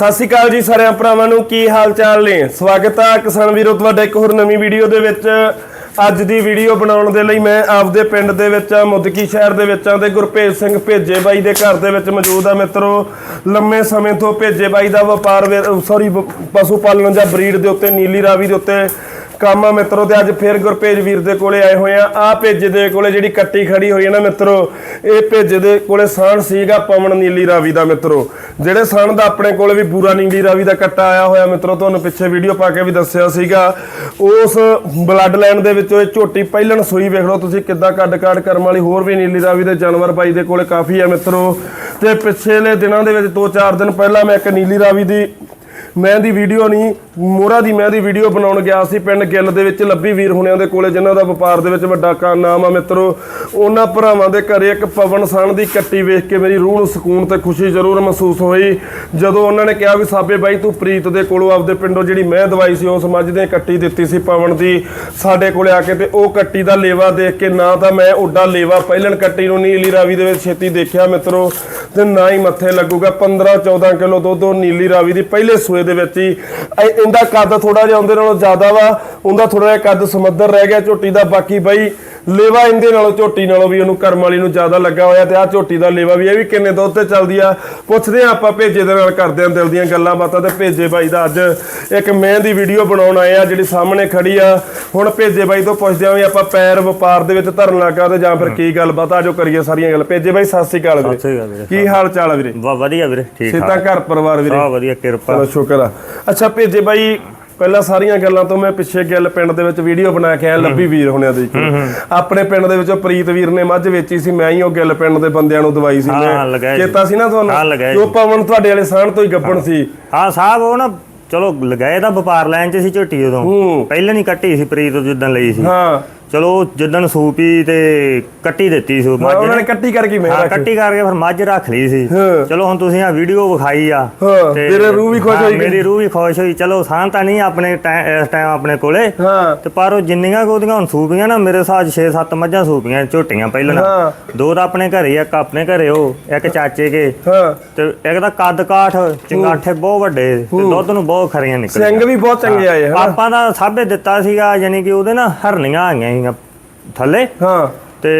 ਸਤਿ ਸ਼੍ਰੀ ਅਕਾਲ ਜੀ ਸਾਰਿਆਂ ਭਰਾਵਾਂ ਨੂੰ ਕੀ ਹਾਲ ਚਾਲ ਨੇ? ਸਵਾਗਤ ਆ ਕਿਸਾਨ ਵੀਰੋ ਤੁਹਾਡਾ ਇੱਕ ਹੋਰ ਨਵੀਂ ਵੀਡੀਓ ਦੇ ਵਿੱਚ। ਅੱਜ ਦੀ ਵੀਡੀਓ ਬਣਾਉਣ ਦੇ ਲਈ ਮੈਂ ਆਪਦੇ ਪਿੰਡ ਦੇ ਵਿੱਚ ਆ, ਮੁਦਕੀ ਸ਼ਹਿਰ ਦੇ ਵਿੱਚ ਆ ਤੇ ਗੁਰਭੇਜ ਸਿੰਘ ਭੇਜੇ ਬਾਈ ਦੇ ਘਰ ਦੇ ਵਿੱਚ ਮੌਜੂਦ ਆ ਮਿੱਤਰੋ। ਲੰਮੇ ਸਮੇਂ ਤੋਂ ਭੇਜੇ ਬਾਈ ਦਾ ਵਪਾਰ ਸੌਰੀ ਪਸ਼ੂ ਪਾਲਣ ਜਾਂ ਬਰੀਡ ਦੇ ਉੱਤੇ ਨੀਲੀ ਰਾਵੀ ਦੇ ਉੱਤੇ ਕੰਮ ਆ ਮਿੱਤਰੋ, ਤੇ ਅੱਜ ਫਿਰ ਗੁਰਪੇਜ ਵੀਰ ਦੇ ਕੋਲੇ ਆਏ ਹੋਏ ਆ। ਆ ਭੇਜੇ ਦੇ ਕੋਲੇ ਜਿਹੜੀ ਕੱਟੀ ਖੜੀ ਹੋਈ ਹੈ ਨਾ ਮਿੱਤਰੋ, ਇਹ ਭੇਜੇ ਦੇ ਕੋਲੇ ਸਾਣ ਸੀਗਾ ਪਵਨ ਨੀਲੀ ਰਾਵੀ ਦਾ ਮਿੱਤਰੋ। ਜਿਹੜੇ ਸਾਣ ਦਾ ਆਪਣੇ ਕੋਲੇ ਵੀ ਪੂਰਾ ਨੀਲੀ ਰਾਵੀ ਦਾ ਕੱਟਾ ਆਇਆ ਹੋਇਆ ਮਿੱਤਰੋ, ਤੁਹਾਨੂੰ ਪਿੱਛੇ ਵੀਡੀਓ ਪਾ ਕੇ ਵੀ ਦੱਸਿਆ ਸੀਗਾ। ਉਸ ਬਲੱਡ ਲਾਈਨ ਦੇ ਵਿੱਚੋਂ ਇਹ ਝੋਟੀ ਪਹਿਲਣ ਸੂਈ ਵੇਖ ਲਓ ਤੁਸੀਂ, ਕਿੱਦਾਂ ਕੱਡ ਕਾੜ ਕਰਮ ਵਾਲੀ ਹੋਰ ਵੀ ਨੀਲੀ ਰਾਵੀ ਦੇ ਜਾਨਵਰ ਬਾਈ ਦੇ ਕੋਲੇ ਕਾਫੀ ਆ ਮਿੱਤਰੋ। ਤੇ ਪਿਛਲੇ ਦਿਨਾਂ ਦੇ ਵਿੱਚ 2-4 ਦਿਨ ਪਹਿਲਾਂ ਮੈਂ ਇੱਕ ਨੀਲੀ ਰਾਵੀ ਦੀ, ਮੈਂ ਦੀ ਵੀਡੀਓ ਨਹੀਂ ਮੋਰਾ ਦੀ ਮੈਂ ਦੀ ਵੀਡੀਓ ਬਣਾਉਣ ਗਿਆ ਸੀ, ਪਿੰਡ ਗਿੱਲ ਦੇ ਵਿੱਚ, ਲੱਭੀ ਵੀਰ ਹੁਣਿਆਂ ਦੇ ਕੋਲੇ, ਜਿਨ੍ਹਾਂ ਦਾ ਵਪਾਰ ਦੇ ਵਿੱਚ ਵੱਡਾ ਕਾ ਨਾਮ ਆ ਮਿੱਤਰੋ, ਉਹਨਾਂ ਭਰਾਵਾਂ ਦੇ ਘਰੇ ਇੱਕ ਪਵਨ ਸਣ ਦੀ ਕੱਟੀ ਵੇਖ ਕੇ ਮੇਰੀ ਰੂਹ ਨੂੰ ਸਕੂਨ ਤੇ ਖੁਸ਼ੀ ਜ਼ਰੂਰ ਮਹਿਸੂਸ ਹੋਈ। ਜਦੋਂ ਉਹਨਾਂ ਨੇ ਕਿਹਾ ਵੀ, ਸਾਬੇ ਬਾਈ, ਤੂੰ ਪ੍ਰੀਤ ਦੇ ਕੋਲੋਂ ਆਪਦੇ ਪਿੰਡੋਂ ਜਿਹੜੀ ਮੈਂ ਦਵਾਈ ਸੀ ਉਸ ਮੱਝ ਦੇ ਕੱਟੀ ਦਿੱਤੀ ਸੀ ਪਵਨ ਦੀ। ਸਾਡੇ ਕੋਲੇ ਆ ਕੇ ਤੇ ਉਹ ਕੱਟੀ ਦਾ ਲੇਵਾ ਦੇਖ ਕੇ ਨਾ ਤਾਂ ਮੈਂ ਉੱਡਾ ਲੇਵਾ, ਪਹਿਲਣ ਕੱਟੀ ਨੂੰ ਨੀਲੀ ਰਾਵੀ ਦੇ ਵਿੱਚ ਛੇਤੀ ਦੇਖਿਆ ਮਿੱਤਰੋ, ਤੇ ਨਾ ਹੀ ਮੱਥੇ ਲੱਗੂਗਾ। 15 14 ਕਿਲੋ ਦੁੱਧ ਉਹ ਨੀਲੀ ਰਾਵੀ ਦੀ ਪਹਿਲੇ ਸੂਏ ਦੇ ਵਿੱਚ ਹੀ। ਇਹ- ਇਹਦਾ ਕੱਦ ਥੋੜਾ ਜਿਹਾ ਉਹਦੇ ਨਾਲੋਂ ਜ਼ਿਆਦਾ ਵਾ, ਉਹਦਾ ਥੋੜਾ ਜਿਹਾ ਕੱਦ ਸਮੁੰਦਰ ਰਹਿ ਗਿਆ ਝੋਟੀ ਦਾ, ਬਾਕੀ ਬਾਈ ਲੇਵਾ ਇਹਦੇ ਨਾਲੋਂ ਝੋਟੀ ਨਾਲੋਂ ਵੀ ਉਹਨੂੰ ਕਰਮ ਵਾਲੀ ਨੂੰ ਜ਼ਿਆਦਾ ਲੱਗਾ ਹੋਇਆ ਤੇ ਆ ਝੋਟੀ ਦਾ ਲੇਵਾ ਵੀ ਇਹ ਵੀ ਕਿੰਨੇ ਦੁੱਧ ਤੇ ਚੱਲਦੀ ਆ। ਪੁੱਛਦੇ ਆ ਆਪਾਂ ਭੇਜੇ ਦੇ ਨਾਲ ਕਰਦੇ ਆਂ ਦਿਲ ਦੀਆਂ ਗੱਲਾਂ ਬਾਤਾਂ ਤੇ ਭੇਜੇ ਬਾਈ ਦਾ ਅੱਜ ਇੱਕ ਮੈਂ ਦੀ ਵੀਡੀਓ ਬਣਾਉਣ ਆਏ ਆ ਜਿਹੜੀ ਸਾਹਮਣੇ ਖੜੀ ਆ। ਹੁਣ ਭੇਜੇ ਬਾਈ ਤੋਂ ਪੁੱਛਦੇ ਆਂ ਵੀ ਆਪਾਂ ਪੈਰ ਵਪਾਰ ਦੇ ਵਿੱਚ ਧਰਨ ਲੱਗਾ ਤੇ ਜਾਂ ਫਿਰ ਕੀ ਗੱਲਬਾਤ ਆ ਜੋ ਕਰੀਏ ਸਾਰੀਆਂ ਗੱਲ। ਭੇਜੇ ਬਾਈ ਸਤਿ ਸ਼੍ਰੀ ਅਕਾਲ ਵੀਰੇ। ਕੀ ਹਾਲ ਚਾਲ ਆ ਵੀਰੇ? ਵਾ ਵਧੀਆ ਵੀਰੇ ਠੀਕ ਸਿੱਧਾ ਘਰ ਪਰਿਵਾਰ ਵੀਰੇ? ਸਭ ਵਧੀਆ ਕਿਰਪਾ। ਚਲੋ ਸ਼ੁਕਰ ਆ। ਅੱਛਾ ਭੇਜੇ ਬਾਈ ਪਹਿਲਾਂ ਸਾਰੀਆਂ ਗੱਲਾਂ ਤੋਂ ਮੈਂ ਪਿੱਛੇ ਗਿੱਲ ਪਿੰਡ ਦੇ ਵਿੱਚ ਵੀਡੀਓ ਬਣਾ ਕੇ ਆਇਆ ਲੱਭੀ ਵੀਰ ਹੁਣਿਆਂ ਦੇ ਆਪਣੇ ਪਿੰਡ ਦੇ ਵਿੱਚੋਂ ਪ੍ਰੀਤ ਵੀਰ ਨੇ ਮੱਝ ਵੇਚੀ ਸੀ ਮੈਂ ਹੀ ਉਹ ਗਿੱਲ ਪਿੰਡ ਦੇ ਬੰਦਿਆਂ ਨੂੰ ਦਵਾਈ ਸੀ। ਮੈਂ। ਚੇਤਾ ਸੀ ਨਾ ਤੁਹਾਨੂੰ? ਜੋ। ਪਵਨ ਤੁਹਾਡੇ ਵਾਲੇ ਸਾਹਣ ਤੋਂ ਹੀ ਗੱਬਣ ਸੀ। ਹਾਂ ਸਾਹਿਬ ਉਹ ਨਾ ਚਲੋ ਲਗਾਏ ਤਾਂ ਵਪਾਰ ਲੈਣ ਚ ਸੀ ਝੋਟੀ ਉਦੋਂ। ਪਹਿਲਾਂ ਨਹੀਂ ਕੱਟੀ ਸੀ ਪ੍ਰੀਤ ਜਿੱਦਣ ਲਈ ਸੀ। ਹਾਂ। ਚਲੋ ਜਿੱਦਣ ਸੂਪੀ ਤੇ ਕੱਟੀ ਦਿੱਤੀ ਸੀ ਮੱਝ ਉਹਨਾਂ ਨੇ ਕੱਟੀ ਕਰਕੇ ਮੈਂ ਹਾਂ ਕੱਟੀ ਕਰਕੇ ਫਿਰ ਮੱਝ ਰੱਖ ਲਈ ਸੀ। ਚਲੋ ਹੁਣ ਤੁਸੀਂ ਆ ਵੀਡੀਓ ਵਿਖਾਈ ਆ। ਹਾਂ, ਤੇਰੇ ਰੂਹ ਵੀ ਖੁਸ਼ ਹੋਈ। ਮੇਰੀ ਰੂਹ ਵੀ ਖੁਸ਼ ਹੋਈ। ਚਲੋ ਸਾਂ ਤਾਂ ਨਹੀਂ ਆਪਣੇ ਟਾਈਮ ਇਸ ਟਾਈਮ ਆਪਣੇ ਕੋਲੇ। ਹਾਂ। ਤੇ ਪਰ ਉਹ ਜਿੰਨੀਆਂ ਉਹਦੀਆਂ ਹੁਣ ਸੂਪੀਆਂ ਨਾ ਮੇਰੇ ਸਾਥ 6-7 ਮੱਝਾਂ ਸੂਪੀਆਂ ਝੋਟੀਆਂ ਪਹਿਲਾਂ। ਦੋ ਤਾਂ ਆਪਣੇ ਘਰੇ ਇੱਕ ਆਪਣੇ ਘਰੇ ਉਹ ਇੱਕ ਚਾਚੇ ਕੇ। ਹਾਂ। ਤੇ ਇੱਕ ਤਾਂ ਕੱਦ ਕਾਠ ਚੰਗਾਠੇ ਬਹੁਤ ਵੱਡੇ ਤੇ ਦੁੱਧ ਨੂੰ ਬਹੁਤ ਖਰੀਆਂ ਨਿਕਲੀਆਂ। ਸਿੰਘ ਵੀ ਬਹੁਤ ਚੰਗੇ ਆਏ ਆਪਾਂ ਦਾ ਸਾਬੇ ਦਿੱਤਾ ਸੀਗਾ ਯਾਨੀ ਕਿ ਉਹਦੇ ਨਾ ਹਰਨੀਆਂ ਆਈਆਂ ਸੀਗੀਆਂ ਥੱਲੇ? ਹਾਂ। ਤੇ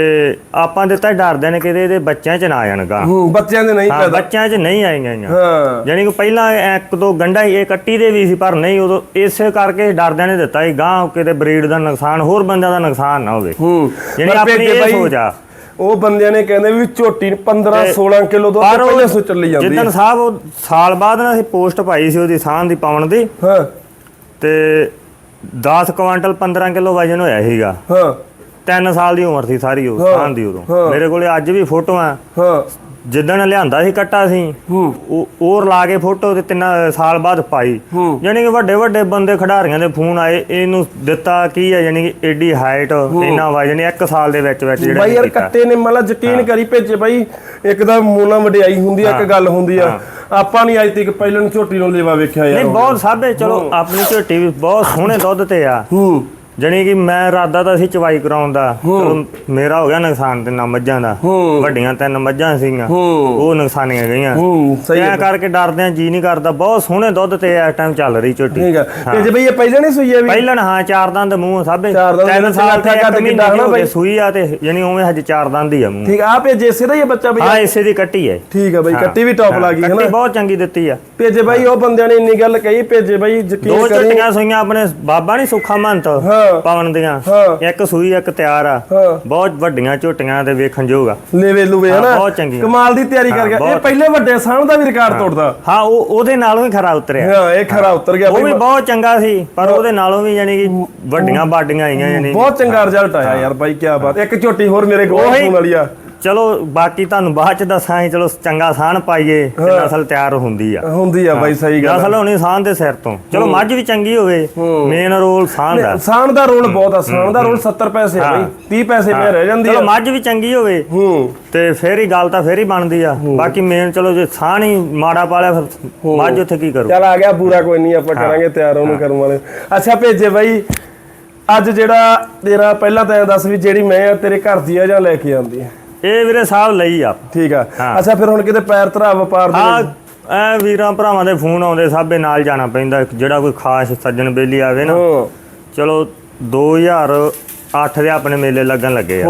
ਆਪਾਂ ਦਿੱਤਾ ਡਰਦੇ ਨੇ ਕਿਤੇ ਇਹਦੇ ਬੱਚਿਆਂ ਚ ਨਾ ਆ ਜਾਣਗਾ ਹੂੰ ਬੱਚਿਆਂ ਦੇ ਨਹੀਂ ਹਾਂ ਪੈਦਾ ਬੱਚਿਆਂ ਚ ਨਹੀਂ ਆਈਆਂ ਗੀਆਂ ਹਾਂ। ਯਾਨੀ ਕਿ ਪਹਿਲਾਂ ਇੱਕ ਦੋ ਗੰਢਾਂ ਹੀ ਇਹ ਕੱਟੀ ਦੇ ਵੀ ਸੀ ਪਰ ਨਹੀਂ ਉਦੋਂ ਇਸੇ ਕਰਕੇ ਡਰਦਿਆਂ ਨੇ ਦਿੱਤਾ ਸੀ ਗਾਂ ਕਿਤੇ ਬਰੀਡ ਦਾ ਨੁਕਸਾਨ ਹੋਰ ਬੰਦਿਆਂ ਦਾ ਨੁਕਸਾਨ ਨਾ ਹੋਵੇ। ਹੂੰ। ਯਾਨੀ ਪਰ ਆਪਣੀ ਭੇਜੇ ਇਹ ਬਾਈ, ਸੋਚ ਆ। ਉਹ ਬੰਦਿਆਂ ਨੇ ਕਹਿੰਦੇ ਵੀ ਝੋਟੀ 15 16 ਕਿਲੋ ਦੁੱਧ ਪਰ ਉਹ ਪਹਿਲੇ ਸੋ ਚੱਲੀ ਜਾਂਦੀ ਜਿੱਦਣ ਸਾਹਿਬ ਉਹ ਸਾਲ ਬਾਅਦ ਨਾ ਅਸੀਂ ਪੋਸਟ ਪਾਈ ਸੀ ਉਹਦੀ ਸਾਹ ਦੀ ਪਾਉਣ ਦੀ। ਹਾਂ। ਤੇ 10 ਕੁਆਂਟਲ 15 ਕਿਲੋ ਵਜਨ ਹੋਇਆ ਸੀਗਾ। ਹਾਂ। 3 ਸਾਲ ਦੀ ਉਮਰ ਸੀ ਸਾਰੀ ਉਹ ਸਾਹ ਦੀ। ਉਦੋਂ। ਮੇਰੇ ਕੋਲੇ ਅੱਜ ਵੀ ਫੋਟੋਆਂ। ਹਾਂ। ਜਿੱਦਣ ਲਿਆਂਦਾ ਸੀ ਕੱਟਾ ਸੀ ਉਹ ਉਹ ਲਾ ਕੇ ਫੋਟੋ ਤੇ ਤਿੰਨ ਸਾਲ ਬਾਅਦ ਪਾਈ। ਯਾਨੀ ਕਿ ਵੱਡੇ ਵੱਡੇ ਬੰਦੇ ਖਿਡਾਰੀਆਂ ਦੇ ਫੋਨ ਆਏ ਇਹਨੂੰ ਦਿੱਤਾ ਕੀ ਹੈ ਯਾਨੀ ਕਿ ਏਡੀ ਹਾਈਟ ਇੰਨਾ ਵਜਨ ਇੱਕ ਸਾਲ ਦੇ ਵਿੱਚ ਵਿੱਚ ਜਿਹੜਾ ਬਾਈ ਯਾਰ। ਕੱਟੇ ਨੇ ਮਤਲਬ ਯਕੀਨ ਕਰੀ ਭੇਜੇ ਬਾਈ ਇੱਕ ਮੂਨਾ ਵਡਿਆਈ ਹੁੰਦੀ ਆ ਇੱਕ ਗੱਲ ਹੁੰਦੀ ਆ। ਆਪਾਂ ਨਹੀਂ ਅੱਜ ਤੱਕ ਪਹਿਲਾਂ ਝੋਟੀ ਨੂੰ ਲੇਵਾ ਵੇਖਿਆ ਯਾਰ ਨਹੀਂ ਬਹੁਤ ਸਾਬੇ ਚਲੋ ਆਪਣੀ ਝੋਟੀ ਵੀ ਬਹੁਤ ਸੋਹਣੇ ਦੁੱਧ ਤੇ ਆ। ਹੂੰ। ਜਣੀ ਕਿ ਮੈਂ ਇਰਾਦਾ ਤਾਂ ਸੀ ਚਵਾਈ ਕਰਾਉਣ ਦਾ ਚਲੋ ਮੇਰਾ ਹੋ ਗਿਆ ਨੁਕਸਾਨ ਤੇ ਨਾ ਮੱਝਾਂ ਦਾ ਵੱਡੀਆਂ ਤਿੰਨ ਮੱਝਾਂ ਸੀਗੀਆਂ ਉਹ ਨੁਕਸਾਨੀਆਂ ਗਈਆਂ। ਸਹੀ ਐ ਕਰਕੇ ਡਰਦੇ ਆ ਜੀ ਨਹੀਂ ਕਰਦਾ ਬਹੁਤ ਸੋਹਣੇ ਦੁੱਧ ਤੇ ਇਸ ਟਾਈਮ ਚੱਲ ਰਹੀ ਝੋਟੀ। ਠੀਕ ਆ। ਭੇਜੇ ਬਈ ਇਹ ਪਹਿਲਾਂ ਨਹੀਂ ਸੂਈ ਆ ਵੀ? ਪਹਿਲਾਂ ਹਾਂ ਚਾਰ ਦੰਦ ਮੂੰਹ ਸਾਬੇ। ਤਿੰਨ ਸਾਲ ਤੇ ਕੱਦ ਕਿੱਡਾ ਹਨਾ ਬਾਈ? ਸੂਈ ਆ ਤੇ ਯਾਨੀ ਉਵੇਂ ਹਜੇ ਚਾਰ ਦੰਦ ਹੀ ਆ ਮੂੰਹ। ਠੀਕ ਆ ਭੇਜੇ ਇਸੇ ਦਾ ਹੀ ਬੱਚਾ ਬਈ? ਹਾਂ ਇਸੇ ਦੀ ਕੱਟੀ ਹੈ। ਠੀਕ ਆ ਬਈ ਕੱਟੀ ਵੀ ਟੌਪ ਲੱਗੀ ਹੈ ਕੱਟੀ ਨਾ ਬਹੁਤ ਚੰਗੀ ਦਿੱਤੀ ਆ। ਭੇਜੇ ਬਾਈ ਉਹ ਬੰਦਿਆਂ ਨੇ ਇੰਨੀ ਗੱਲ ਕਹੀ ਭੇਜੇ ਬਾਈ ਦੋ ਯਕੀਨ ਕਰੀ। ਝਟੀਆਂ ਸੂਈਆਂ ਆਪਣੇ ਬਾਬਾ ਨਹੀਂ ਸੁੱਖਾ ਮੰਤ। ਹਾਂ। ਪਵਨ ਦੀਆਂ। ਹਾਂ। ਇੱਕ ਸੂਈ ਇੱਕ ਤਿਆਰ ਆ। ਹਾਂ। ਬਹੁਤ ਵੱਡੀਆਂ ਝੋਟੀਆਂ ਤੇ ਵੇਖਣ ਯੋਗ ਆ। ਲੇਵੇ ਲੂਵੇ ਹਾਂ, ਹਨਾ? ਬਹੁਤ ਚੰਗੀਆਂ। ਕਮਾਲ ਦੀ ਤਿਆਰੀ ਕਰ ਗਿਆ। ਇਹ ਬਹੁਤ। ਪਹਿਲੇ ਵੱਡੇ ਸਾਹ ਦਾ ਵੀ ਰਿਕਾਰਡ ਤੋੜਦਾ। ਹਾਂ ਉਹ ਉਹਦੇ ਨਾਲੋਂ ਹੀ ਖਰਾ ਉਤਰਿਆ। ਹਾਂ ਇਹ ਖਰਾ ਉਤਰ ਗਿਆ ਉਹ ਬਈ। ਵੀ ਬਹੁਤ ਚੰਗਾ ਸੀ ਪਰ ਉਹਦੇ ਨਾਲੋਂ ਵੀ ਯਾਨੀ ਕਿ ਵੱਡੀਆਂ ਬਾਡੀਆਂ ਆਈਆਂ ਯਾਨੀ ਬਹੁਤ ਚੰਗਾ ਰਿਜ਼ਲਟ ਆਇਆ ਯਾਰ ਬਾਈ ਕੀ ਬਾਤ। ਇੱਕ ਝੋਟੀ ਹੋਰ ਮੇਰੇ ਕੋਲ ਉਹੀ- ਫੋਨ ਵਾਲੀ ਆ। ਚਲੋ ਬਾਕੀ ਤੁਹਾਨੂੰ ਬਾਅਦ ਚ ਦੱਸਾਂਗੇ ਚਲੋ ਚੰਗਾ ਸਾਨ ਪਾਈਏ ਤੇ ਨਸਲ ਤਿਆਰ ਹੁੰਦੀ ਆ। ਹੁੰਦੀ ਆ ਬਾਈ ਸਹੀ ਗੱਲ ਨਸਲ ਹੋਣੀ ਸਾਨ ਦੇ ਸਿਰ ਤੋਂ। ਚਲੋ ਮੱਝ ਵੀ ਚੰਗੀ ਹੋਵੇ ਮੇਨ ਰੋਲ ਸਾਨ ਦਾ। ਸਾਣ ਦਾ ਰੋਲ ਬਹੁਤ ਆ ਸਾਣ ਦਾ ਰੋਲ 70 ਪੈਸੇ ਆ ਬਾਈ 30 ਪੈਸੇ ਮੇ ਰਹਿ ਜਾਂਦੀ ਚਲੋ ਆ ਮੱਝ ਵੀ ਚੰਗੀ ਹੋਵੇ ਹੂੰ। ਤੇ ਫੇਰ ਹੀ ਗੱਲ ਤਾਂ ਫੇਰ ਹੀ ਬਣਦੀ ਆ। ਬਾਕੀ ਮੇਨ ਚਲੋ ਜੇ ਸਾਨ ਹੀ ਮਾੜਾ ਪਾਲਿਆ ਫਿਰ ਮੱਝ ਉੱਥੇ ਕੀ ਕਰੂ ਚੱਲ ਆ ਗਿਆ ਪੂਰਾ ਕੋਈ ਨਹੀਂ ਆਪਾਂ ਕਰਾਂਗੇ ਤਿਆਰ ਉਹਨੂੰ ਕਰਨ ਵਾਲੇ। ਅੱਛਾ ਭੇਜੇ ਬਾਈ ਅੱਜ ਜਿਹੜਾ ਤੇਰਾ ਪਹਿਲਾਂ ਤਾਂ ਦੱਸ ਵੀ ਜਿਹੜੀ ਮੈਂ ਆ ਤੇਰੇ ਘਰ ਦੀ ਆ ਜਾਂ ਲੈ ਕੇ ਆਉਂਦੀ ਆ। ਇਹ ਵੀਰੇ ਸਾਹਿਬ ਲਈ ਆ। ਠੀਕ ਆ। ਅੱਛਾ ਫਿਰ ਹੁਣ ਕਿਤੇ ਪੈਰ ਧਰਾ ਵਪਾਰ ਦੇ ਵਿੱਚ? ਐ ਵੀਰਾਂ ਭਰਾਵਾਂ ਦੇ ਫੋਨ ਆਉਂਦੇ ਸਾਬੇ ਨਾਲ ਜਾਣਾ ਪੈਂਦਾ ਜਿਹੜਾ ਕੋਈ ਖਾਸ ਸੱਜਣ ਬੇਲੀ ਆਵੇ ਨਾ। ਚਲੋ 2008 ਦੇ ਆਪਣੇ ਮੇਲੇ ਲੱਗਣ ਲੱਗੇ ਆ।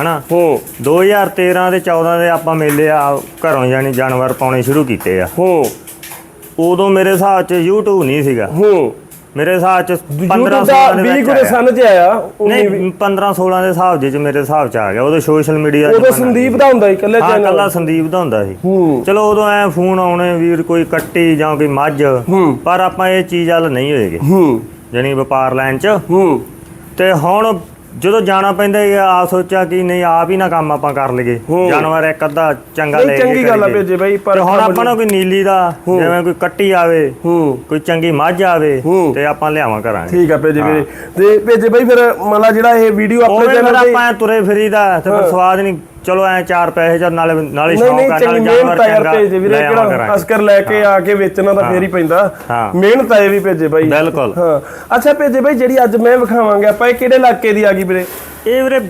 ਹਨਾ? ਹੂੰ। 2013 ਤੇ 14 ਦੇ ਆਪਾਂ ਮੇਲੇ ਆ ਘਰੋਂ ਜਾਨੀ ਜਾਨਵਰ ਪਾਉਣੇ ਸ਼ੁਰੂ ਕੀਤੇ ਆ। ਹੂੰ। ਉਦੋਂ ਮੇਰੇ ਹਿਸਾਬ 'ਚ YouTube ਨਹੀਂ ਸੀਗਾ। ਹੂੰ। ਮੇਰੇ ਹਿਸਾਬ 'ਚ 15 YouTube ਦਾ 16 ਦੇ 20 ਵਿੱਚ ਗੁਰੇ ਆਇਆ। ਸਨ ਚ ਆਇਆ ਉਨੀ ਵੀ। ਨਹੀਂ 15 16 ਦੇ ਹਿਸਾਬ 'ਚ ਮੇਰੇ ਹਿਸਾਬ 'ਚ ਆ ਗਿਆ। ਉਦੋਂ ਸੋਸ਼ਲ ਮੀਡੀਆ ਉਦੋਂ ਸੰਦੀਪ ਦਾ ਹੁੰਦਾ ਸੀ ਇਕੱਲੇ ਹਾਂ ਚੈਨਲ। ਕੱਲਾ ਸੰਦੀਪ ਦਾ ਹੁੰਦਾ ਸੀ। ਹੂੰ। ਚਲੋ ਉਦੋਂ ਐ ਫੋਨ ਆਉਣੇ ਵੀਰ ਕੋਈ ਕੱਟੀ ਜਾਂ ਕੋਈ ਮੱਝ। ਹੂੰ। ਪਰ ਆਪਾਂ ਇਹ ਚੀਜ਼ ਵੱਲ ਨਹੀਂ ਹੋਏਗੇ। ਹੂੰ। ਜਾਣੀ ਵਪਾਰ ਲਾਈਨ 'ਚ। ਹੂੰ। ਤੇ ਹੁਣ ਜਦੋਂ ਜਾਣਾ ਪੈਂਦਾ ਇਹ ਆ ਸੋਚਿਆ ਕਿ ਨਹੀਂ ਆਪ ਹੀ ਨਾ ਕੰਮ ਆਪਾਂ ਕਰ ਲਈਏ। ਜਾਨਵਰ ਇੱਕ ਅੱਧਾ ਚੰਗਾ ਲੈ ਕੇ ਚੰਗੀ ਗੱਲ ਆ। ਭੇਜੇ ਬਾਈ ਪਰ ਹੁਣ ਆਪਾਂ ਨੂੰ ਕੋਈ ਨੀਲੀ ਦਾ ਜਿਵੇਂ ਕੋਈ ਕੱਟੀ ਆਵੇ ਕੋਈ ਚੰਗੀ ਮੱਝ ਆਵੇ। ਤੇ ਆਪਾਂ ਲਿਆਵਾਂ ਕਰਾਂਗੇ। ਠੀਕ ਆ ਭੇਜੇ ਵੀਰੇ। ਤੇ ਭੇਜੇ ਬਾਈ ਫਿਰ ਮੰਨ ਲਾ ਜਿਹੜਾ ਇਹ ਵੀਡੀਓ ਆਪਣੇ ਚੈਨਲ ਤੇ ਆਪਾਂ ਤੁਰੇ ਫਿਰੀਦਾ ਤੇ ਸਵਾਦ ਨਹੀਂ ਚਲੋ ਐ ਚਾਰ ਪੈਸੇ ਜਾਂ ਨਾਲੇ ਨਾਲੇ ਸ਼ੌਂਕ ਆ ਨਾਲੇ ਜਾਨਵਰ ਚੰਗਾ ਭੇਜੇ ਵੀਰੇ ਕਿਹੜਾ ਅਸਕਰ ਲੈ ਕੇ ਆ ਕੇ ਵੇਚਣਾ ਤਾਂ ਫੇਰ ਹੀ ਪੈਂਦਾ। ਮਿਹਨਤ ਇਹ ਵੀ ਭੇਜੇ ਬਾਈ। ਬਿਲਕੁਲ। ਹਾਂ। ਅੱਛਾ ਭੇਜੇ ਬਾਈ ਜਿਹੜੀ ਅੱਜ ਮੈਂ ਵਿਖਾਵਾਂਗੇ ਆਪਾਂ ਇਹ ਕਿਹੜੇ ਇਲਾਕੇ ਦੀ ਆ ਗਈ ਵੀਰੇ? ਇਹ ਵੀਰੇ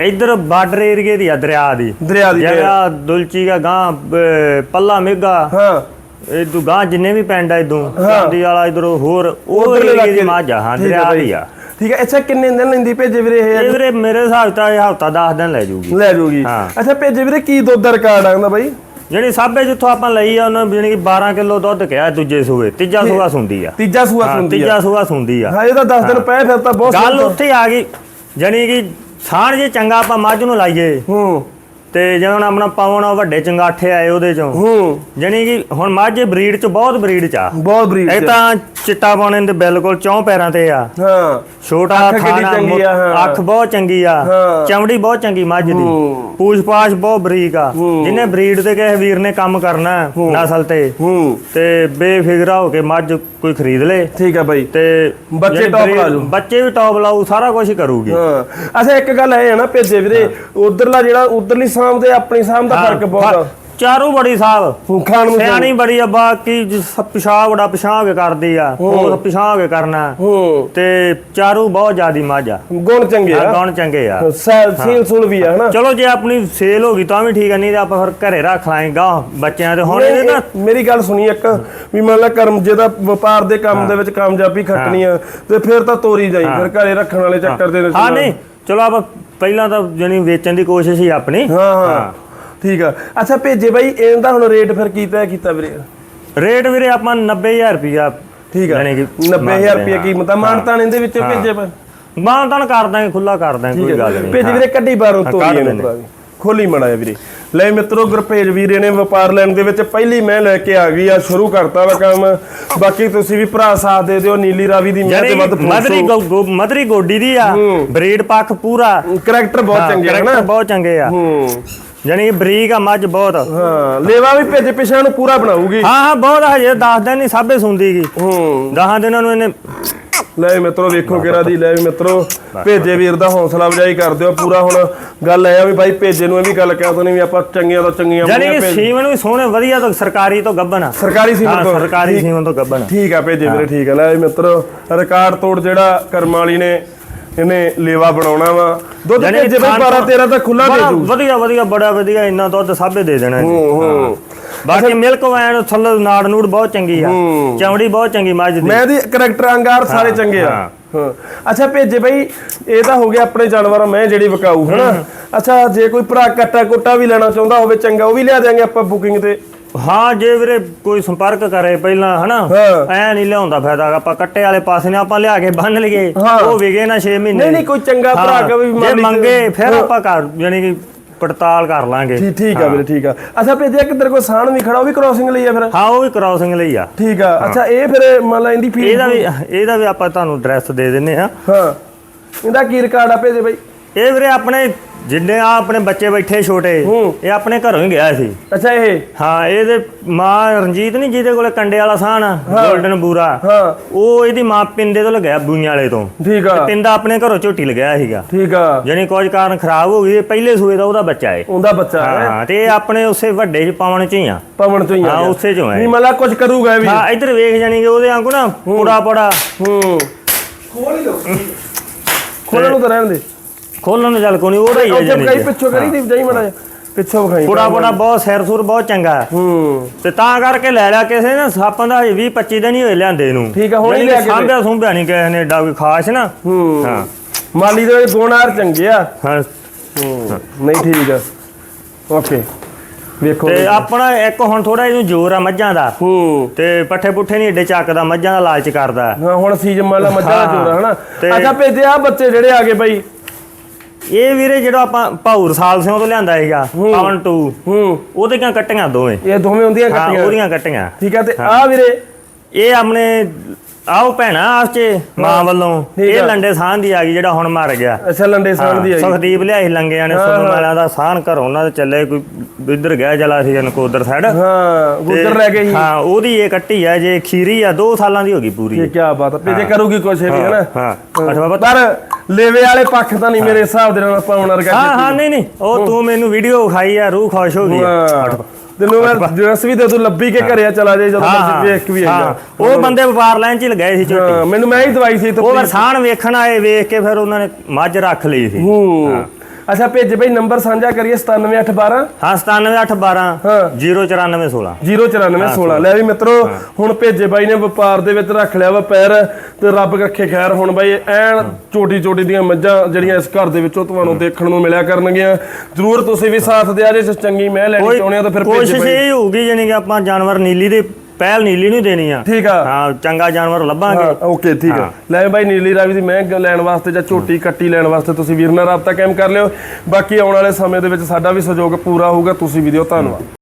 ਇਧਰ ਬਾਰਡਰ ਏਰੀਏ ਦੀ ਆ ਦਰਿਆ ਦੀ। ਦਰਿਆ ਦੀ ਜਿਹੜਾ ਦੁਲਚੀ ਦਾ ਗਾਂ ਪੱਲਾ ਮੇਗਾ। ਹਾਂ। ਇਹ ਤੋਂ ਗਾਂ ਜਿੰਨੇ ਵੀ ਪਿੰਡ ਆ ਇਦੋਂ ਚਾਂਦੀ ਵਾਲਾ ਇਧਰੋਂ ਹੋਰ ਉਹ ਏਰੀਏ ਦੀ ਮਾਝ ਹਾਂ ਦਰਿਆ। ਦੀ ਆ। ਠੀਕ ਹੈ ਅੱਛਾ ਕਿੰਨੇ ਦਿਨ ਲੈਂਦੀ ਭੇਜੇ ਵੀਰੇ ਇਹ? ਇਹ ਵੀਰੇ ਮੇਰੇ ਹਿਸਾਬ ਤਾਂ ਇਹ ਹਫਤਾ 10 ਦਿਨ ਲੈ ਜਾਊਗੀ ਲੈ ਜੂਗੀ। ਹਾਂ। ਅੱਛਾ ਭੇਜੇ ਵੀਰੇ ਕੀ ਦੁੱਧ ਦਾ ਰਿਕਾਰਡ ਆਉਂਦਾ ਬਾਈ? ਜਿਹੜੀ ਸਾਬੇ ਜਿੱਥੋਂ ਆਪਾਂ ਲਈ ਆ ਉਹਨਾਂ ਜਾਣੀ ਕਿ 12 ਕਿਲੋ ਦੁੱਧ ਕਿਹਾ ਦੂਜੇ ਸੂਏ। ਤੀਜਾ ਸੂਆ ਸੁੰਦੀ ਆ। ਤੀਜਾ ਸੂਆ ਹਾਂ ਸੁਣਦੀ ਆ। ਤੀਜਾ ਸੂਆ ਸੁੰਦੀ ਆ। ਹਾਂ ਇਹ ਤਾਂ 10 ਦਿਨ ਪਏ ਫਿਰ ਤਾਂ ਬਹੁਤ ਗੱਲ। ਉੱਥੇ ਆ ਗਈ ਜਾਣੀ ਕਿ ਸਾਣ ਜੇ ਚੰਗਾ ਆਪਾਂ ਮੱਝ ਨੂੰ ਲਾਈਏ ਹੂੰ। ਤੇ ਜਿਵੇਂ ਆਪਣਾ ਪਾਵਨ ਆ ਵੱਡੇ ਚੰਗਾਠੇ ਆਏ ਉਹਦੇ ਚੋਂ ਹੂੰ। ਜਾਣੀ ਕਿ ਹੁਣ ਮੱਝ ਬਰੀਡ ਚ ਬਹੁਤ ਬਰੀਡ ਚ ਆ। ਬਹੁਤ ਬਰੀਡ ਇਹ ਤਾਂ ਚਿੱਟਾ ਪਾਉਣੇ ਦੇ ਬਿਲਕੁਲ ਚੌਂ ਪੈਰਾਂ ਤੇ ਆ। ਹਾਂ। ਛੋਟਾ ਹਾਂ। ਅੱਖ ਬਹੁਤ ਚੰਗੀ ਆ। ਚਮੜੀ ਬਹੁਤ ਚੰਗੀ ਮੱਝ ਦੀ। ਪੂਛ ਪਾਛ ਬਹੁਤ ਬਰੀਕ ਆ। ਜਿਹਨੇ ਬਰੀਡ ਤੇ ਕਿਸੇ ਵੀਰ ਨੇ ਕੰਮ ਕਰਨਾ ਨਸਲ ਤੇ ਹੂੰ। ਤੇ ਬੇਫਿਕਰਾ ਹੋ ਕੇ ਮੱਝ ਕੋਈ ਖਰੀਦ ਲੇ। ਠੀਕ ਆ ਬਾਈ। ਤੇ ਬੱਚੇ ਜਿਹੜੀ top breed- ਲਾ ਜੂ। ਬੱਚੇ ਵੀ ਟੌਪ ਲਾਊ ਸਾਰਾ ਕੁਝ ਕਰੂਗੀ। ਹਾਂ। ਅੱਛਾ ਇੱਕ ਗੱਲ ਇਹ ਹੈ ਨਾ ਭੇਜੇ ਵੀਰੇ ਉਧਰਲਾ ਜਿਹੜਾ ਉਧਰਲੀ ਸਾਮ ਤੇ ਆਪਣੀ ਸਾਮ ਦਾ ਫ਼ਰਕ ਬਹੁਤ ਚਾਰੂ ਬੜੀ ਸਾਹਿਬ ਖਾਣ ਨੂੰ ਸਿਆਣੀ ਬੜੀ ਆ ਬਾਕੀ ਪਿਸ਼ਾਬ ਬੜਾ ਪਿਸ਼ਾਬ ਕਰਦੀ ਆ। ਉਹ ਪਿਸ਼ਾਬ ਕੇ ਕਰਨਾ। ਹੂੰ। ਤੇ ਚਾਰੂ ਬਹੁਤ ਜ਼ਿਆਦੀ ਮੱਝ ਗੁਣ ਚੰਗੇ ਆ। ਗਾਉਣ ਚੰਗੇ ਆ। ਸੈਲ ਸੀਲ ਵੀ ਆ ਹਨਾ? ਚਲੋ ਜੇ ਆਪਣੀ ਸੇਲ ਹੋ ਗਈ ਤਾਂ ਵੀ ਠੀਕ ਆ ਨਹੀਂ ਤੇ ਆਪਾਂ ਫਿਰ ਘਰੇ ਰੱਖ ਲਾਂਗੇ ਬੱਚਿਆਂ ਦੇ। ਹੁਣ ਇਹਦੇ ਨਾ ਮੇਰੀ ਗੱਲ ਸੁਣੀ ਇੱਕ ਵੀ ਮੰਨ ਲਾ ਕਰਮ ਜੇ ਦਾ ਵਪਾਰ ਦੇ ਕੰਮ ਦੇ ਵਿੱਚ ਕਾਮਯਾਬੀ ਖੱਟਣੀ ਆ ਤੇ ਫਿਰ ਤਾਂ ਤੋਰੀ ਜਾਈ ਫਿਰ ਘਰੇ ਰੱਖਣ ਵਾਲੇ ਚੱਕਰ ਦੇ ਵਿੱਚ ਹਾਂ ਨਹੀਂ। ਚਲੋ ਆਪਾਂ ਪਹਿਲਾਂ ਤਾਂ ਜਾਨੀ ਵੇਚਣ ਦੀ ਕੋਸ਼ਿਸ਼ ਹੀ ਆਪਣੀ। ਹਾਂ ਹਾਂ। ਠੀਕ ਆ। ਅੱਛਾ ਭੇਜੇ ਬਾਈ ਇਹਦਾ ਹੁਣ ਰੇਟ ਫਿਰ ਕੀ ਤੈਅ ਕੀਤਾ ਵੀਰੇ? ਰੇਟ ਵੀਰੇ ਆਪਾਂ 90000 ਰੁਪਿਆ ਠੀਕ ਆ। ਯਾਨੀ ਕਿ 90000 ਰੁਪਏ ਕੀਮਤ ਆ। ਮਾਨਤਾਨ ਇਹਦੇ ਵਿੱਚ ਭੇਜੇ ਪਰ ਮਾਨਤਾਨ ਕਰ ਦਾਂਗੇ ਖੁੱਲਾ ਕਰ ਦਾਂਗੇ ਕੋਈ ਗੱਲ ਨਹੀਂ। ਭੇਜ ਵੀਰੇ ਕੱਢੀ ਬਾਹਰੋਂ ਕੱਢ ਇਹਨੂੰ। ਖੋਲੀ ਮੜਾਇਆ ਵੀਰੇ। ਲੈ ਮਿੱਤਰੋ ਗੁਰਪੇਜ ਵੀਰੇ ਨੇ ਵਪਾਰ ਲੈਣ ਦੇ ਵਿੱਚ ਪਹਿਲੀ ਮੈਂ ਲੈ ਕੇ ਆ ਗਈ ਆ ਸ਼ੁਰੂ ਕਰਤਾ ਵਾ ਕੰਮ। ਬਾਕੀ ਤੁਸੀਂ ਵੀ ਭਰਾ ਸਾਥ ਦੇ ਦਿਓ ਨੀਲੀ ਰਾਵੀ ਦੀ ਮੈਂ ਤੇ ਵੱਧ ਮਦਰੀ ਮਦਰੀ ਗੋਡੀ ਦੀ ਆ ਬਰੀਡ ਪੱਖ ਪੂਰਾ। ਕਰੈਕਟਰ ਬਹੁਤ ਚੰਗੇ ਆ ਨਾ। ਬਹੁਤ ਚੰਗੇ ਆ। ਹੂੰ। ਜਾਨੀ ਕਿ ਬਰੀਕ ਆ ਮੱਝ ਬਹੁਤ। ਹਾਂ ਲੇਵਾ ਵੀ ਭੇਜ ਪਿਛਾਂ ਨੂੰ ਪੂਰਾ ਬਣਾਉਗੀ ਹਾਂ ਹਾਂ ਬਹੁਤ ਹਜੇ 10 ਦਿਨ ਨਹੀਂ ਸਾਬੇ ਸੁੰਦੀਗੀ ਹੂੰ। 10 ਦਿਨਾਂ ਨੂੰ ਇਹਨੇ ਲੈ ਮਿੱਤਰੋ ਵੇਖੋ ਕਿਹੜਾ ਦੀ ਲੈ ਵੀ ਮਿੱਤਰੋ। ਭੇਜੇ ਵੀਰ ਦਾ ਹੌਸਲਾ ਅਫਜ਼ਾਈ ਕਰ ਦਿਓ ਪੂਰਾ ਹੁਣ ਗੱਲ ਆ ਵੀ ਬਾਈ ਭੇਜੇ ਨੂੰ ਇਹ ਵੀ ਗੱਲ ਕਹਿ ਨਹੀਂ ਵੀ ਆਪਾਂ ਚੰਗੀਆਂ ਤੋਂ ਚੰਗੀਆਂ ਜਾਨੀ ਬੁੜੀਆਂ ਕਿ ਸੀਮਨ ਵੀ ਸੋਹਣੇ ਵਧੀਆ ਤੋਂ ਸਰਕਾਰੀ ਤੋਂ ਗੱਬਨ ਆ। ਸਰਕਾਰੀ ਸੀਮਤ ਹਾਂ ਤੋਂ। ਸਰਕਾਰੀ ਸੀਮਨ ਤੋਂ ਗੱਬਨ ਠੀਕ ਆ ਭੇਜੇ ਵੀਰੇ ਠੀਕ ਆ। ਲੈ ਵੀ ਮਿੱਤਰੋ ਰਿਕਾਰਡ ਤੋੜ ਜਿਹੜਾ ਕਰਮ ਵਾਲੀ ਨੇ ਇਹਨੇ ਲੇਵਾ ਬਣਾਉਣਾ ਵਾ। ਦੁੱਧ ਭੇਜੇ ਬਈ ਖਾਣ 12 ਤੋਂ- 13 ਤਾਂ ਖੁੱਲਾ ਦੇ ਦੂ ਵਧੀਆ ਵਧੀਆ ਬੜਾ ਵਧੀਆ ਇੰਨਾ ਦੁੱਧ ਸਾਬੇ ਦੇ ਦੇਣਾ ਜੀ ਹੂੰ। ਹੂੰ। ਬਾਕੀ ਮਿਲਕ ਵੈਨ ਥੱਲੇ ਨਾੜ ਨੂੜ ਬਹੁਤ ਚੰਗੀ ਆ। ਚਮੜੀ ਬਹੁਤ ਚੰਗੀ ਮੱਝ ਦੀ। ਮੈਂ ਦੀ ਕਰੈਕਟਰ ਅੰਗਾਰ ਸਾਰੇ ਚੰਗੇ ਆ। ਹਾਂ। ਅੱਛਾ ਭੇਜੇ ਬਈ ਇਹ ਤਾਂ ਹੋ ਗਿਆ ਆਪਣੇ ਜਾਨਵਰ ਮੈਂ ਜਿਹੜੀ ਵਿਕਾਊ ਹਨਾ? ਅੱਛਾ ਜੇ ਕੋਈ ਭਰਾ ਕੱਟਾ ਕੁੱਟਾ ਵੀ ਲੈਣਾ ਚਾਹੁੰਦਾ ਹੋਵੇ ਚੰਗਾ ਉਹ ਵੀ ਲਿਆ ਦਿਆਂਗੇ ਆਪਾਂ ਬੁਕਿੰਗ ਤੇ। ਹਾਂ ਜੇ ਵੀਰੇ ਕੋਈ ਸੰਪਰਕ ਕਰੇ ਪਹਿਲਾਂ ਹਨਾ। ਐ ਨਹੀਂ ਲਿਆਉਂਦਾ ਫਾਇਦਾ ਆਪਾਂ ਕੱਟੇ ਵਾਲੇ ਪਾਸੇ ਨੇ ਆਪਾਂ ਲਿਆ ਕੇ ਬੰਨ ਲਈਏ। ਉਹ ਵਿਗੇ ਨਾ 6 ਮਹੀਨੇ। ਨਹੀਂ ਨਹੀਂ ਕੋਈ ਚੰਗਾ ਭਰਾ ਵੀ ਲਈ ਮੰਗੇ ਫਿਰ। ਆਪਾਂ ਕਰ ਯਾਨੀ ਕਿ ਪੜਤਾਲ ਕਰ ਲਾਂਗੇ। ਠੀਕ ਠੀਕ ਆ ਵੀਰੇ ਠੀਕ ਆ। ਅੱਛਾ ਭੇਜਿਆ ਕਿੱਧਰ ਕੋਈ ਸਾਣ ਵੀ ਖੜਾ ਉਹ ਵੀ ਕ੍ਰਾਸਿੰਗ ਲਈ ਆ ਫਿਰ? ਹਾਂ ਉਹ ਵੀ ਕ੍ਰਾਸਿੰਗ ਲਈ ਆ। ਠੀਕ ਆ। ਅੱਛਾ ਇਹ ਫਿਰ ਮੰਨ ਲਾ ਇਹਦੀ ਫੀਸ ਇਹਦਾ ਵੀ ਇਹਦਾ ਵੀ ਆਪਾਂ ਤੁਹਾਨੂੰ ਐਡਰੈਸ ਦੇ ਦਿੰਨੇ ਆ। ਹਾਂ। ਇਹਦਾ ਕੀ ਰਿਕਾਰਡ ਆ ਭੇਜੇ ਬਈ ਇਹ ਵੀਰੇ ਆਪਣੇ ਜਿੰਨੇ ਆ ਆਪਣੇ ਬੱਚੇ ਬੈਠੇ ਛੋਟੇ ਹੂੰ। ਇਹ ਆਪਣੇ ਘਰੋਂ ਹੀ ਗਿਆ ਸੀ। ਅੱਛਾ ਇਹ? ਹਾਂ ਇਹਦੇ ਮਾਂ ਰਣਜੀਤ ਨਹੀਂ ਜਿਹਦੇ ਕੋਲੇ ਕੰਡੇ ਵਾਲਾ ਸਾਨ 골ਡਨ ਬੂਰਾ ਹਾਂ। ਉਹ ਇਹਦੀ ਮਾਂ ਪਿੰਦੇ ਤੋਂ ਲਗਾਇਆ ਬੂਈਆਂ ਵਾਲੇ ਤੋਂ। ਠੀਕ ਆ। ਪਿੰਦਾ ਆਪਣੇ ਘਰੋਂ ਝੋਟੀ ਲਗਾਇਆ ਸੀਗਾ। ਠੀਕ ਆ। ਜਾਣੀ ਕੁਝ ਕਾਰਨ ਖਰਾਬ ਹੋ ਗਈ ਇਹ ਪਹਿਲੇ ਸੂਏ ਦਾ ਉਹਦਾ ਬੱਚਾ ਹੈ ਉਹਦਾ ਬੱਚਾ ਹੈ ਹਾਂ ਤੇ ਇਹ ਆਪਣੇ ਉਸੇ ਵੱਡੇ ਚ ਪਾਵਣ ਚ ਹੀ ਆ। ਪਵਨ ਤੋਂ ਹੀ ਆ ਹਾਂ, ਗਿਆ। ਉਸੇ ਚੋਂ ਹੈ। ਨਹੀਂ ਮਤਲਬ ਕੁਝ ਕਰੂਗਾ ਇਹ ਵੀ। ਹਾਂ ਇੱਧਰ ਵੇਖ ਜਾਣੀ ਕਿ ਉਹਦੇ ਵਾਂਗੂ ਨਾ ਪੂੜਾ ਪੜਾ। ਹੂੰ। ਖੋਲਣ ਨੂੰ ਤਾਂ ਰਹਿਣ ਦੇ। ਖੋਲਣ ਨੂੰ ਚੱਲ ਕੋਈ ਨਹੀਂ ਉਹਦਾ ਹੀ ਹੈ ਜਾਣੀ ਕਈ। ਪਿੱਛੋਂ ਕਰੀ ਦੀ ਜਾਈ ਮੜਾ ਪਿੱਛੋਂ ਵਿਖਾਈ ਬੁੜਾ ਬੁੜਾ ਬਹੁਤ ਸਿਰ ਸੁਰ ਬਹੁਤ ਚੰਗਾ ਹੈ। ਹੂੰ। ਤੇ ਤਾਂ ਕਰਕੇ ਲੈ ਲਿਆ ਕਿਸੇ ਨੇ ਸਾਪਾਂ ਦਾ ਹਜੇ 20 25 ਦਿਨ ਹੀ ਹੋਏ ਲਿਆਂਦੇ ਨੂੰ। ਠੀਕ ਆ, ਹੁਣੇ ਯਾਨੀ ਲਿਆ ਕਿ ਸਾਂਭਿਆ ਸੁੰਭਿਆ ਨਹੀਂ ਕਿਸੇ ਨੇ ਏਡਾ ਕੋਈ ਖਾਸ ਨਾ। ਹੂੰ। ਹਾਂ। ਮਾਲੀ ਦੇ ਗੁਣਾਰ ਚੰਗੇ ਆ। ਹਾਂ। ਹੂੰ ਨਹੀਂ ਠੀਕ ਆ। ਓਕੇ। ਵੇਖੋ ਤੇ ਆਪਣਾ ਇੱਕ ਹੁਣ ਥੋੜਾ ਇਹਨੂੰ ਜ਼ੋਰ ਆ ਮੱਝਾਂ ਦਾ। ਹੂੰ। ਤੇ ਪੱਠੇ ਪੁੱਠੇ ਨਹੀਂ ਏਡੇ ਚੱਕਦਾ ਮੱਝਾਂ ਦਾ ਲਾਲਚ ਕਰਦਾ। ਹਾਂ ਹੁਣ ਸੀਜ਼ਨ ਮਾਲਾ ਮੱਝਾਂ ਦਾ ਹਾਂ। ਜੋੜਾ ਹਨਾ। ਅੱਛਾ ਭੇਜੇ ਆ ਬੱਚੇ ਜਿਹੜੇ ਆ ਗਏ ਬਾਈ। ਇਹ ਵੀਰੇ ਜਿਹੜਾ ਆਪਾਂ ਭਾਊਰ ਸਾਲ ਸਿੰਘ ਤੋਂ ਲਿਆਂਦਾ ਸੀਗਾ ਪਵਨ 2 ਹੂੰ। ਉਹਦੇ ਕਿਆਂ ਕੱਟੀਆਂ ਦੋਵੇਂ? ਇਹ ਦੋਵੇਂ ਹੁੰਦੀਆਂ ਕੱਟੀਆਂ। ਉਹਦੀਆਂ ਕੱਟੀਆਂ। ਠੀਕ ਆ ਤੇ ਆ ਵੀਰੇ। ਇਹ ਆਪਣੇ ਆਓ ਭੈਣਾ ਆਸ ਚ ਮਾਂ ਵੱਲੋਂ। ਇਹ ਆ। ਲੰਡੇ ਸਾਹ ਦੀ ਆ ਗਈ ਜਿਹੜਾ ਹੁਣ ਮਰ ਗਿਆ। ਅੱਛਾ ਲੰਡੇ ਸਾਨ ਦੀ ਆਈ ਸੁਖਦੀਪ ਲਿਆਈ ਲੰਗਿਆਂ ਨੇ ਸੋਨੂੰ ਵਾਲਿਆਂ ਦਾ ਸਾਹਨ ਘਰੋਂ ਉਹਨਾਂ ਦੇ ਚੱਲੇ ਕੋਈ ਇੱਧਰ ਗਿਆ ਜਲਾ ਸੀ ਨਕੋਦਰ ਸਾਈਡ। ਹਾਂ ਗੁੱਦਰ ਰਹਿ ਗਏ ਹਾਂ ਉਹਦੀ ਇਹ ਕੱਟੀ ਆ ਜੇ ਖੀਰੀ ਆ 2 ਸਾਲਾਂ ਦੀ ਹੋ ਗਈ ਪੂਰੀ। ਇਹ ਕੀ ਬਾਤ ਆ ਭੇਜੇ ਕਰੂਗੀ ਕੁਛ ਵੀ ਹਨਾ? ਹਾਂ। ਅੱਛਾ ਬਾਬਾ। ਪਰ ਲੇਵੇ ਵਾਲੇ ਪੱਖ ਤਾਂ ਨਹੀਂ ਮੇਰੇ ਹਿਸਾਬ ਦੇ ਨਾਲ ਪਾਉਣ ਵਰਗਾ ਹਾਂ ਹਾਂ ਨਹੀਂ ਨਹੀਂ ਉਹ ਤੂੰ ਮੈਨੂੰ ਵੀਡੀਓ ਵਿਖਾਈ ਆ ਰੂਹ ਖੁਸ਼ ਹੋ ਗਈ ਹਾਂ। ਤੈਨੂੰ ਮੈਂ ਜਸ ਵੀ ਤੇ ਤੂੰ ਲੱਭੀ ਕੇ ਘਰੇ ਚਲਾ ਜਾਏ ਜਦੋਂ ਮਰਜ਼ੀ ਵੇਖ ਵੀ ਆਈਦਾ ਉਹ ਬੰਦੇ ਵਪਾਰ ਲਾਈਨ ਚ ਲਗਾਏ ਸੀ ਝੋਟੀ ਮੈਨੂੰ ਮੈਂ ਹੀ ਦਵਾਈ ਸੀ ਉਹ ਵਰਸਾਨ ਵੇਖਣ ਆਏ ਵੇਖ ਕੇ ਫਿਰ ਉਹਨਾਂ ਨੇ ਮੱਝ ਰੱਖ ਲਈ ਸੀ। ਹੂੰ। ਅੱਛਾ ਭੇਜ ਬਈ ਨੰਬਰ ਸਾਂਝਾ ਕਰੀਏ 97812 ਹਾਂ 97812 ਹਾਂ। 09416 09416 ਲੈ ਵੀ ਮਿੱਤਰੋ ਹੁਣ ਭੇਜੇ ਬਾਈ ਨੇ ਵਪਾਰ ਦੇ ਵਿੱਚ ਰੱਖ ਲਿਆ ਵਾ ਪੈਰ ਤੇ ਰੱਬ ਰੱਖੇ ਖੈਰ ਹੁਣ ਬਾਈ ਐਨ ਛੋਟੀ ਛੋਟੀ ਦੀਆਂ ਮੱਝਾਂ ਜਿਹੜੀਆਂ ਇਸ ਘਰ ਦੇ ਵਿੱਚੋਂ ਤੁਹਾਨੂੰ ਦੇਖਣ ਨੂੰ ਮਿਲਿਆ ਕਰਨਗੀਆਂ। ਜ਼ਰੂਰ ਤੁਸੀਂ ਵੀ ਸਾਥ ਦਿਆ ਜੇ ਚੰਗੀ ਮੈਂ ਲੈਣੀ ਚਾਹੁੰਦੇ ਆ ਤਾਂ ਫਿਰ ਭੇਜੇ ਕੋਸ਼ਿਸ਼ ਇਹ ਹੋਊਗੀ ਜਾਨੀ ਕਿ ਆਪਾਂ ਜਾਨਵਰ ਨੀਲੀ ਦੇ ਪਹਿਲ ਨੀਲੀ ਨੂੰ ਦੇਣੀ ਆ। ਠੀਕ ਆ। ਹਾਂ ਚੰਗਾ ਜਾਨਵਰ ਲੱਭਾਂਗੇ। ਓਕੇ ਠੀਕ ਆ। ਲੈ ਬਾਈ ਨੀਲੀ ਰਾਵੀ ਦੀ ਮੈਂ ਲੈਣ ਵਾਸਤੇ ਜਾਂ ਝੋਟੀ ਕੱਟੀ ਲੈਣ ਵਾਸਤੇ ਤੁਸੀਂ ਵੀਰ ਨਾਲ ਰਾਬਤਾ ਕਾਇਮ ਕਰ ਲਿਓ। ਬਾਕੀ ਆਉਣ ਵਾਲੇ ਸਮੇਂ ਦੇ ਵਿੱਚ ਸਾਡਾ ਵੀ ਸਹਿਯੋਗ ਪੂਰਾ ਹੋਊਗਾ। ਤੁਸੀਂ ਵੀ ਦਿਓ ਧੰਨਵਾਦ।